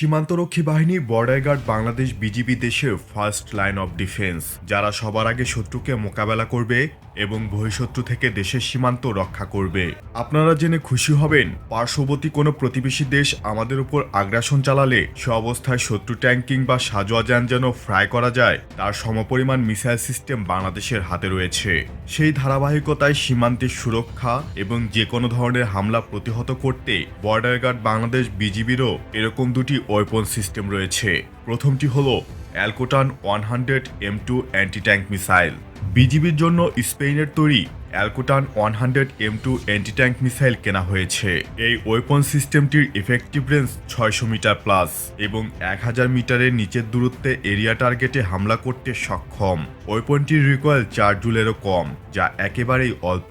সীমান্তরক্ষী বাহিনী border guard Bangladesh B G B দেশের ফার্স্ট লাইন অব ডিফেন্স, যারা সবার আগে শত্রুকে মোকাবেলা করবে এবং বহিঃশত্রু থেকে দেশের সীমান্ত রক্ষা করবে। আপনারা জেনে খুশি হবেন, পার্শ্ববর্তী কোনো প্রতিবেশী দেশ আমাদের উপর আগ্রাসন চালালে সে অবস্থায় শত্রু ট্যাঙ্ক কিংবা সাজোয়া যান যেন ফ্রাই করা যায়, তার সমপরিমাণ মিসাইল সিস্টেম বাংলাদেশের হাতে রয়েছে। সেই ধারাবাহিকতায় সীমান্তের সুরক্ষা এবং যে কোনো ধরনের হামলা প্রতিহত করতে বর্ডার গার্ড বাংলাদেশ বিজিবিরও এরকম দুটি ওয়েপন সিস্টেম রয়েছে। প্রথমটি হলো Alcotan one hundred M two anti tank missile. বিজিবির জন্য স্পেনের তৈরি Alcotan one hundred M two anti tank missile কেনা হয়েছে। এই ওয়েপন সিস্টেমটির ইফেক্টিভ রেঞ্জ ছয়শো মিটার প্লাস এবং এক হাজার মিটারের নিচের দূরত্বে এরিয়া টার্গেটে হামলা করতে সক্ষম। ওয়েপনটির রিকয়েল চার জুলেরও কম, যা একেবারেই অল্প।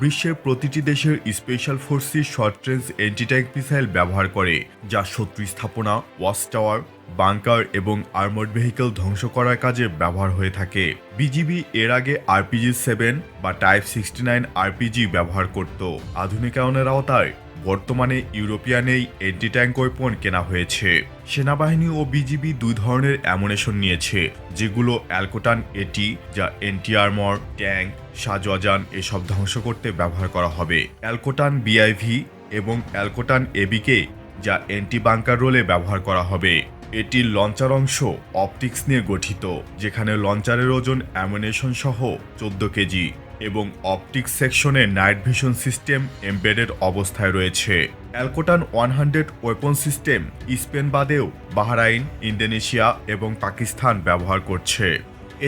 বিশ্বের প্রতিটি দেশের special forces short range anti tank missile ব্যবহার করে, যা শত্রু স্থাপনা ওয়াচ টাওয়ার বাংকার এবং আর্মড ভেহিকেল ধ্বংস করার কাজে ব্যবহার হয়ে থাকে। বিজিবি এর আগে আরপিজি সেভেন বা type sixty nine R P G ব্যবহার করত। আধুনিকায়নের আওতায় বর্তমানে ইউরোপিয়ান এই এন্টি ট্যাঙ্ক ওয়েপন কেনা হয়েছে। সেনাবাহিনী ও বিজিবি দুই ধরনের অ্যামুনেশন নিয়েছে, যেগুলো অ্যালকোটান এটি যা এন্টি আর্মর ট্যাঙ্ক সাজওয়াজান এসব ধ্বংস করতে ব্যবহার করা হবে। অ্যালকোটান বিআইভি এবং অ্যালকোটান এবিকে যা অ্যান্টি বাংকার রোলে ব্যবহার করা হবে। এটির লঞ্চার অংশ অপটিক্স নিয়ে গঠিত, যেখানে লঞ্চারের ওজন অ্যামুনেশন সহ চোদ্দ কেজি। এবং অপটিক সেকশনে নাইট ভিশন সিস্টেম এমবেডেড অবস্থায় রয়েছে। অ্যালকোটান one hundred weapon system Spain বাদেও বাহরাইন, ইন্দোনেশিয়া এবং পাকিস্তান ব্যবহার করছে।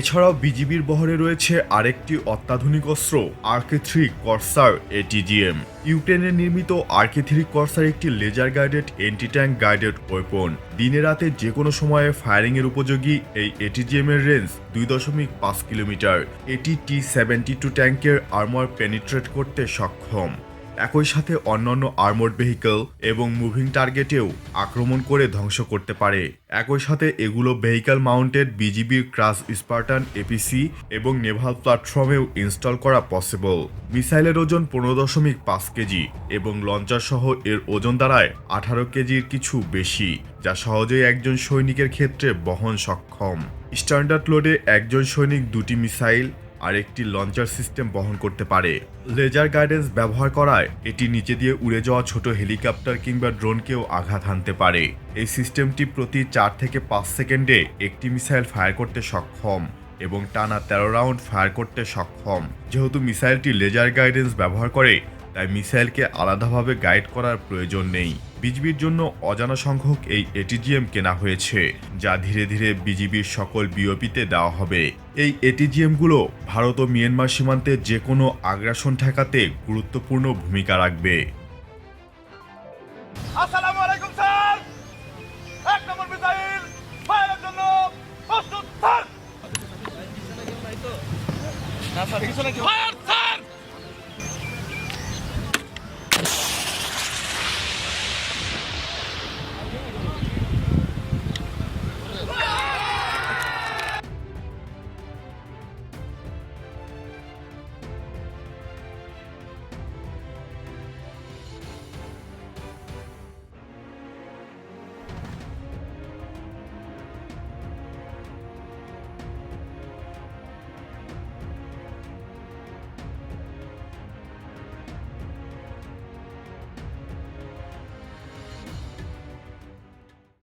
এছাড়াও বিজিবির বহরে রয়েছে আরেকটি অত্যাধুনিক অস্ত্র আরকে থ্রি কর্সার এটিজিএম ইউক্রেনে নির্মিত আরকে থ্রি কর্সার একটি laser guided anti tank guided weapon দিনে রাতে যে কোনো সময়ে ফায়ারিং এর উপযোগী এই এটিজিএম এর রেঞ্জ দুই দশমিক পাঁচ কিলোমিটার। এটি টি সেভেন্টি টু ট্যাঙ্কের আর্মার পেনিট্রেট করতে সক্ষম। একই সাথে অন্যান্য আর্মোড ভেহিকল এবং মুভিং টার্গেটেও আক্রমণ করে ধ্বংস করতে পারে। একই সাথে এগুলো ভেহিকল মাউন্টেড বিজিবির ক্রাস স্পার্টান এপিসি এবং নেভাল প্ল্যাটফর্মেও ইনস্টল করা পসিবল। মিসাইলের ওজন পনেরো দশমিক পাঁচ কেজি এবং লঞ্চার সহ এর ওজন দাঁড়ায় আঠারো কেজির কিছু বেশি, যা সহজেই একজন সৈনিকের ক্ষেত্রে বহন সক্ষম। স্ট্যান্ডার্ড লোডে একজন সৈনিক দুটি মিসাইল আর একটি লঞ্চার সিস্টেম বহন করতে পারে। লেজার গাইডেন্স ব্যবহার করায় এটি নিচে দিয়ে উড়ে যাওয়া ছোট হেলিকপ্টার কিংবা ড্রোনকেও আঘাত হানতে পারে। এই সিস্টেমটি প্রতি চার থেকে পাঁচ সেকেন্ডে একটি মিসাইল ফায়ার করতে সক্ষম এবং টানা তেরো রাউন্ড ফায়ার করতে সক্ষম। যেহেতু মিসাইলটি লেজার গাইডেন্স ব্যবহার করে, তাই মিসাইলকে আলাদাভাবে গাইড করার প্রয়োজন নেই। বিজিবির জন্য অজানা সংখ্যক এই এটিজিএম কেনা হয়েছে যা ধীরে ধীরে বিজিবির সকল বিওপিতে দেওয়া হবে। এই এটিজিএমগুলো ভারত ও মিয়ানমার সীমান্তে যে কোনো আগ্রাসন ঠেকাতে গুরুত্বপূর্ণ ভূমিকা রাখবে। Fire sir!